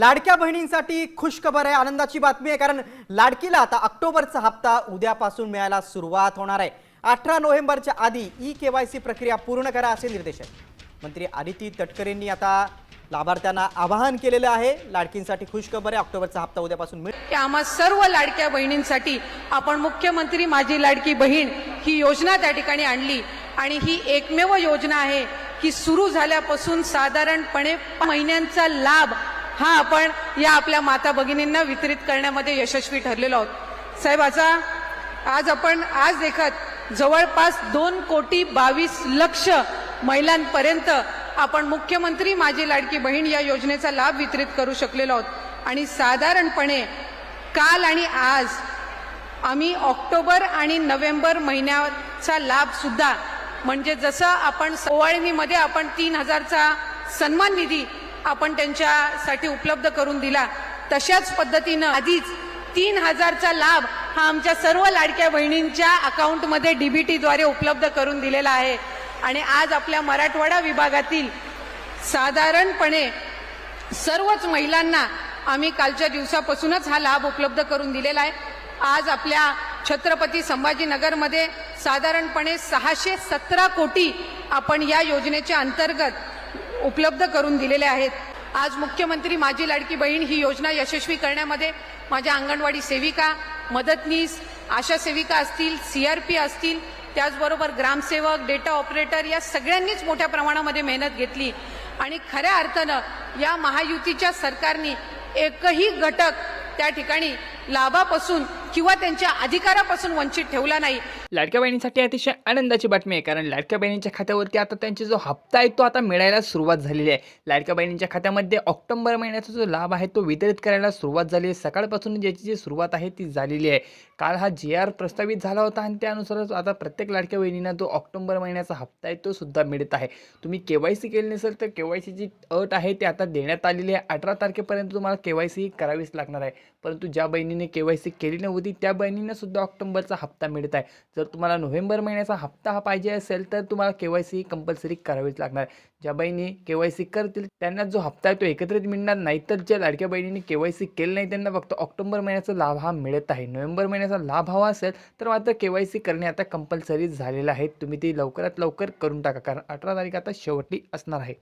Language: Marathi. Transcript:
लाडक्या बहिणींसाठी खुशखबर आहे. आनंदाची बातमी आहे कारण लाडकीला आता ऑक्टोबरचा हप्ता उद्यापासून मिळायला सुरुवात होणार आहे. अठरा नोव्हेंबरच्या आधी ई केवायसी प्रक्रिया पूर्ण करा असे निर्देश आहेत. मंत्री आदिती तटकरेंनी आता लाभार्थ्यांना आवाहन केलेलं आहे. लाडकींसाठी खुशखबर आहे. ऑक्टोबरचा हप्ता उद्यापासून मिळेल आम्हा सर्व लाडक्या बहिणींसाठी आपण मुख्यमंत्री माझी लाडकी बहीण ही योजना त्या ठिकाणी आणली. आणि ही एकमेव योजना आहे की सुरू झाल्यापासून साधारणपणे महिन्यांचा लाभ हा आपण या आपल्या माता भगिनींना वितरित करण्यामध्ये यशस्वी ठरलेलो आहोत. साहेबाचा आज आपण आज देखत जवळपास दोन कोटी बावीस लक्ष महिलांपर्यंत आपण मुख्यमंत्री माझी लाडकी बहीण या योजनेचा लाभ वितरित करू शकलेलो आहोत. आणि साधारणपणे काल आणि आज आम्ही ऑक्टोबर आणि नोव्हेंबर महिन्याचा लाभ सुद्धा म्हणजे जसं आपण ओवाळणीमध्ये आपण तीन हजारचा सन्मान निधी आपण त्यांच्यासाठी उपलब्ध करून दिला. तशाच पद्धतीनं आधीच तीन हजारचा लाभ हा आमच्या सर्व लाडक्या बहिणींच्या अकाउंटमध्ये डीबीटीद्वारे उपलब्ध करून दिलेला आहे. आणि आज आपल्या मराठवाडा विभागातील साधारणपणे सर्वच महिलांना आम्ही कालच्या दिवसापासूनच हा लाभ उपलब्ध करून दिलेला आहे. आज आपल्या छत्रपती संभाजीनगरमध्ये साधारणपणे सहाशे सतरा कोटी आपण या योजनेच्या अंतर्गत उपलब्ध करून दिलेले आहेत. आज मुख्यमंत्री माझी लाडकी बहीण ही योजना यशस्वी करण्यामध्ये माझ्या अंगणवाडी सेविका मदतनीस आशा सेविका असतील सी आर पी असतील त्याचबरोबर ग्रामसेवक डेटा ऑपरेटर या सगळ्यांनीच मोठ्या प्रमाणामध्ये मेहनत घेतली. आणि खऱ्या अर्थानं या महायुतीच्या सरकारने एकही घटक त्या ठिकाणी लाभापासून किंवा त्यांच्या अधिकारापासून वंचित ठेवला नाही. लाडक्या बहिणींसाठी अतिशय आनंदाची बातमी आहे कारण लाडक्या बहिणींच्या खात्यावरती आता त्यांचा जो हप्ता आहे तो आता मिळायला सुरुवात झालेली आहे. लाडक्या बहिणींच्या खात्यामध्ये ऑक्टोबर महिन्याचा जो लाभ आहे तो वितरित करायला सुरुवात झाली आहे. सकाळपासून ज्याची जी सुरुवात आहे ती झालेली आहे. काल हा जी आर प्रस्तावित झाला होता आणि त्यानुसारच आता प्रत्येक लाडक्या बहिणींना जो ऑक्टोबर महिन्याचा हप्ता आहे तो सुद्धा मिळत आहे. तुम्ही के वाय सी केली नसेल तर के वाय सीची अट आहे ती आता देण्यात आलेली आहे. अठरा तारखेपर्यंत तुम्हाला के वाय सी करावीच लागणार आहे. परंतु ज्या बहिणीने के वाय सी केली नव्हती त्या बहिणींना सुद्धा ऑक्टोबरचा हप्ता मिळत आहे. जर तुम्हाला नोव्हेंबर महिन्याचा हप्ता हा पाहिजे असेल तर तुम्हाला के वाय सी कंपल्सरी करावीच लागणार. ज्या बहिणी के वाय सी करतील त्यांना जो हप्ता आहे तो एकत्रित मिळणार नाही तर ज्या लाडक्या बहिणीने के वाय सी केलं नाही त्यांना फक्त ऑक्टोबर महिन्याचा लाभ हा मिळत आहे. नोव्हेंबर महिन्याचा लाभ हवा असेल तर मात्र के वाय सी करणे आता कंपल्सरी झालेलं आहे. तुम्ही ती लवकरात लवकर करून टाका कारण अठरा तारीख आता शेवटी असणार आहे.